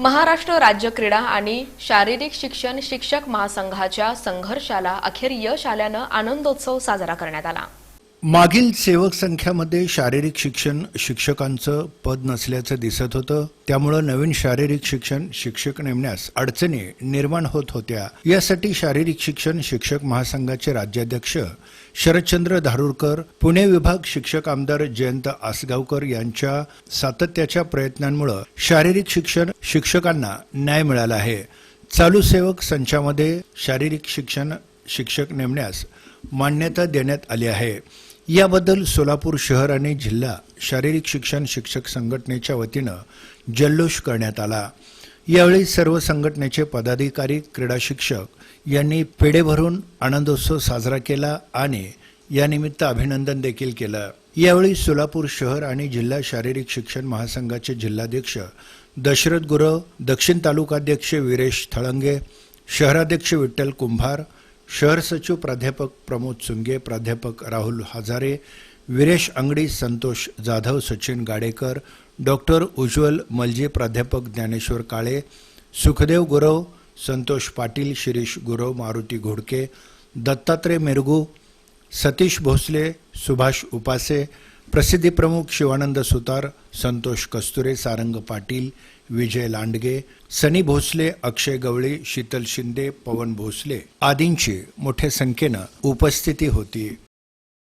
महाराष्ट्र राज्य क्रीडा आणि शारीरिक शिक्षण शिक्षक महासंघाच्या संघर्षाला अखेर यश आल्यानं आनंदोत्सव साजरा करण्यात आला. मागील सेवक संख्यामध्ये शारीरिक शिक्षण शिक्षकांचं पद नसल्याचं दिसत होतं. त्यामुळं नवीन शारीरिक शिक्षण शिक्षक नेमण्यास अडचणी निर्माण होत होत्या. यासाठी शारीरिक शिक्षण शिक्षक महासंघाचे राज्याध्यक्ष शरदचंद्र धारूरकर पुणे विभाग शिक्षक आमदार जयंत आसगावकर यांच्या सातत्याच्या प्रयत्नांमुळे शारीरिक शिक्षण शिक्षकांना न्याय मिळाला आहे. चालू सेवक संचामध्ये शारीरिक शिक्षण शिक्षक नेमण्यास मान्यता देण्यात आली आहे. याबद्दल सोलापूर शहर आणि जिल्हा शारीरिक शिक्षण शिक्षक संघटनेच्या वतीनं जल्लोष करण्यात आला. यावेळी सर्व संघटनेचे पदाधिकारी क्रीडा शिक्षक यांनी पेढे भरून आनंदोत्सव साजरा केला आणि यानिमित्त अभिनंदन देखील केलं. यावेळी सोलापूर शहर आणि जिल्हा शारीरिक शिक्षण महासंघाचे जिल्हाध्यक्ष दशरथ गुरव दक्षिण तालुकाध्यक्ष वीरेश थळंगे शहराध्यक्ष विठ्ठल कुंभार शहर सचिव प्राध्यापक प्रमोद सुंगे प्राध्यापक राहुल हजारे विरेश अंगडी संतोष जाधव सचिन गाडेकर डॉक्टर उज्ज्वल मलजे प्राध्यापक ज्ञानेश्वर काळे सुखदेव गुरव संतोष पाटील शिरीष गुरव मारुती घोडके दत्तात्रय मेरगू सतीश भोसले सुभाष उपासे प्रसिद्धी प्रमुख शिवानंद सुतार संतोष कस्तुरे सारंग पाटील विजय लांडगे सनी भोसले अक्षय गवळी शीतल शिंदे पवन भोसले आदींची मोठ्या संख्येनं उपस्थिती होती.